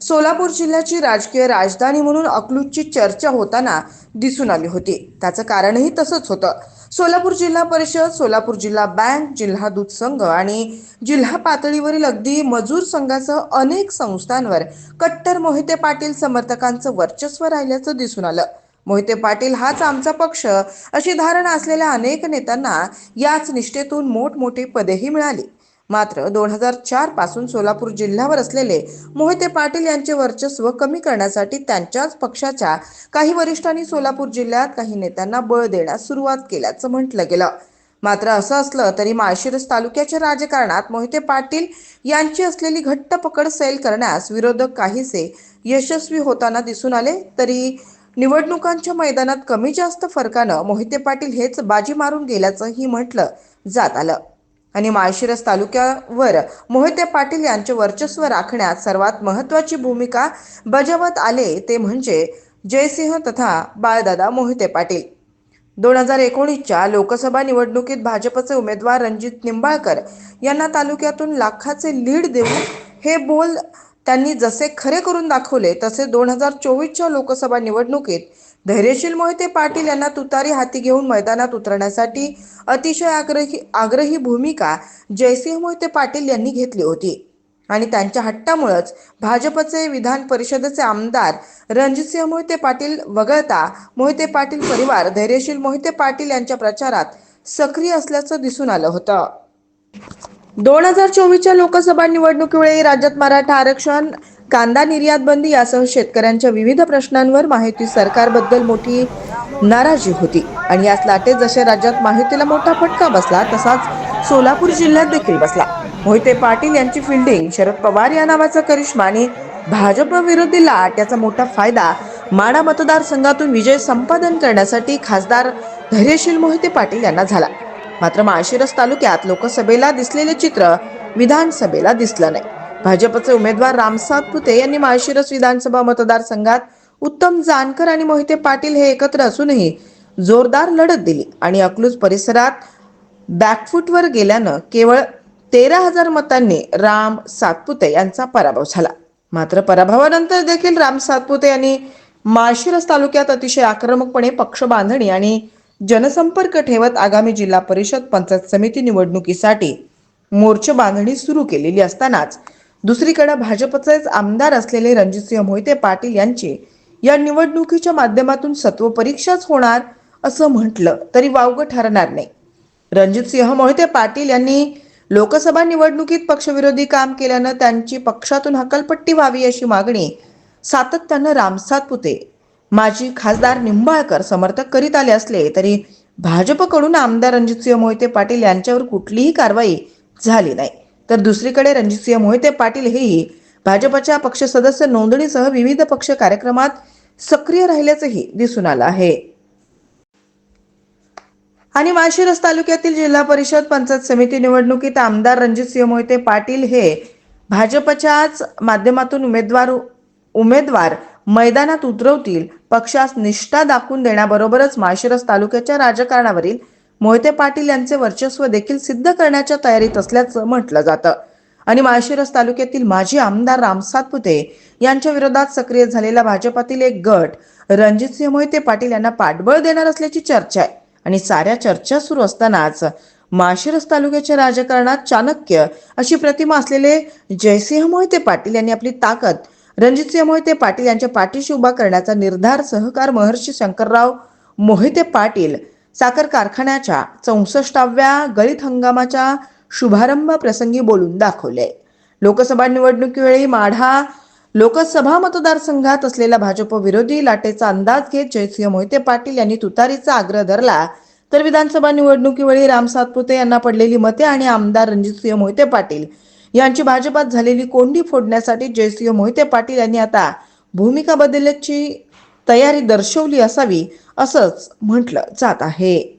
सोलापूर जिल्ह्याची राजकीय राजधानी म्हणून अकलूजची चर्चा होताना दिसून आली होती. त्याचं कारणही तसंच होतं. सोलापूर जिल्हा परिषद सोलापूर जिल्हा बँक जिल्हा दूध संघ आणि जिल्हा पातळीवरील अगदी मजूर संघासह अनेक संस्थांवर कट्टर मोहिते पाटील समर्थकांचं वर्चस्व राहिल्याचं दिसून आलं. मोहिते पाटील हाच आमचा पक्ष अशी धारणा असलेल्या अनेक नेत्यांना याच निष्ठेतून मोठमोठी पदेही मिळाली. मात्र दोन हजार चारपासून सोलापूर जिल्ह्यावर असलेले मोहिते पाटील यांचे वर्चस्व कमी करण्यासाठी त्यांच्याच पक्षाच्या काही वरिष्ठांनी सोलापूर जिल्ह्यात काही नेत्यांना बळ देण्यास सुरुवात केल्याचं म्हटलं गेलं. मात्र असं असलं तरी माळशिरस तालुक्याच्या राजकारणात मोहिते पाटील यांची असलेली घट्ट पकड सैल करण्यास विरोधक काहीसे यशस्वी होताना दिसून आले तरी निवडणुकांच्या मैदानात कमी जास्त फरकानं मोहिते पाटील हेच बाजी मारून गेल्याचंही म्हटलं जात आलं. आणि माळशिरस तालुक्यावर मोहिते पाटील यांचे वर्चस्व राखण्यात सर्वात महत्त्वाची भूमिका बजावत आले ते म्हणजे जयसिंह तथा बाळदादा मोहिते पाटील. दोन हजार एकोणीसच्या लोकसभा निवडणुकीत भाजपचे उमेदवार रणजित निंबाळकर यांना तालुक्यातून लाखाचे लीड देऊन हे बोल त्यांनी जसे खरे करून दाखवले तसे दोन हजार चोवीसच्या लोकसभा निवडणुकीत धैर्यशील मोहिते पाटील यांना तुतारी हाती घेऊन मैदानात उतरण्यासाठी अतिशय आग्रही आग्रही भूमिका जयसिंह मोहिते पाटील यांनी घेतली होती. आणि त्यांच्या हट्टामुळंच भाजपचे विधान परिषदेचे आमदार रणजितसिंह मोहिते पाटील वगळता मोहिते पाटील परिवार धैर्यशील मोहिते पाटील यांच्या प्रचारात सक्रिय असल्याचं दिसून आलं होतं. दोन हजार चोवीसच्या लोकसभा निवडणुकीवेळी राज्यात मराठा आरक्षण कांदा निर्यात बंदी यासह शेतकऱ्यांच्या विविध प्रश्नांवर माहिती सरकारबद्दल मोठी नाराजी होती. आणि याच लाटेत जसे राज्यात माहितीला मोठा फटका बसला तसाच सोलापूर जिल्ह्यात देखील बसला. मोहिते पाटील यांची फिल्डिंग शरद पवार या नावाचा करिश्मा आणि भाजप विरोधी लाट याचा मोठा फायदा माडा मतदारसंघातून विजय संपादन करण्यासाठी खासदार धैर्यशील मोहिते पाटील यांना झाला. मात्र माळशिरस तालुक्यात लोकसभेला दिसलेले चित्र विधानसभेला दिसलं नाही. भाजपचे उमेदवार रामसात पुते यांनी माळशिरस विधानसभा मतदारसंघात उत्तम जानकर आणि मोहिते पाटील हे एकत्र असूनही जोरदार लढत दिली आणि अकलूज परिसरात बॅकफूटवर गेल्यानं केवळ तेरा हजार मतांनी राम सातपुते यांचा पराभव झाला. मात्र पराभवानंतर देखील राम सातपुते यांनी माळशिरस तालुक्यात अतिशय आक्रमकपणे पक्ष बांधणी आणि जनसंपर्क ठेवत आगामी जिल्हा परिषद पंचायत समिती निवडणुकीसाठी मोर्चे बांधणी सुरू केलेली असतानाच दुसरीकडे भाजपचेच आमदार असलेले रणजितसिंह मोहिते पाटील यांची या निवडणुकीच्या माध्यमातून सत्व परीक्षाच होणार असं म्हटलं तरी वावगं ठरणार नाही. रणजितसिंह मोहिते पाटील यांनी लोकसभा निवडणुकीत पक्षविरोधी काम केल्यानं त्यांची पक्षातून हकलपट्टी व्हावी अशी मागणी सातत्यानं रामसातपुते माजी खासदार निंबाळकर समर्थक करीत आले असले तरी भाजपकडून आमदार रणजितसिंह मोहिते पाटील यांच्यावर कुठलीही कारवाई झाली नाही. तर दुसरीकडे रणजितसिंह मोहिते पाटील हेही भाजपच्या पक्ष सदस्य नोंदणीसह विविध पक्ष कार्यक्रमात सक्रिय राहिल्याचंही दिसून आलं आहे. आणि माळशिरस तालुक्यातील जिल्हा परिषद पंचायत समिती निवडणुकीत आमदार रणजितसिंह मोहिते पाटील हे भाजपच्याच माध्यमातून उमेदवार उमेदवार मैदानात उतरवतील पक्षास निष्ठा दाखवून देण्याबरोबरच माळशिरस तालुक्याच्या राजकारणावरील मोहिते पाटील यांचे वर्चस्व देखील सिद्ध करण्याच्या तयारीत असल्याचं म्हटलं जातं. आणि माळशिरस तालुक्यातील माजी आमदार राम सातपुते यांच्या विरोधात सक्रिय झालेला भाजपातील एक गट रणजितसिंह मोहिते पाटील यांना पाठबळ देणार असल्याची चर्चा आहे. आणि साऱ्या चर्चा सुरू असतानाच माळशिरस तालुक्याच्या राजकारणात चाणक्य अशी प्रतिमा असलेले जयसिंह मोहिते पाटील यांनी आपली ताकद रणजितसिंह मोहिते पाटील यांच्या पाठीशी उभा करण्याचा निर्धार सहकार महर्षी शंकरराव मोहिते पाटील साखर कारखान्याच्या चौसष्टाव्या गळीत हंगामाच्या शुभारंभ प्रसंगी बोलून दाखवले. लोकसभा निवडणुकीवेळी माढा लोकसभा मतदारसंघात असलेला भाजप विरोधी लाटेचा अंदाज घेत जयसिंह मोहिते पाटील यांनी तुतारीचा आग्रह धरला. तर विधानसभा निवडणुकीवेळी राम सातपुते यांना पडलेली मते आणि आमदार रणजितसिंह मोहिते पाटील यांची भाजपात झालेली कोंडी फोडण्यासाठी जयसिंह मोहिते पाटील यांनी आता भूमिका बदलण्याची तयारी दर्शवली असावी असंच म्हटलं जात आहे.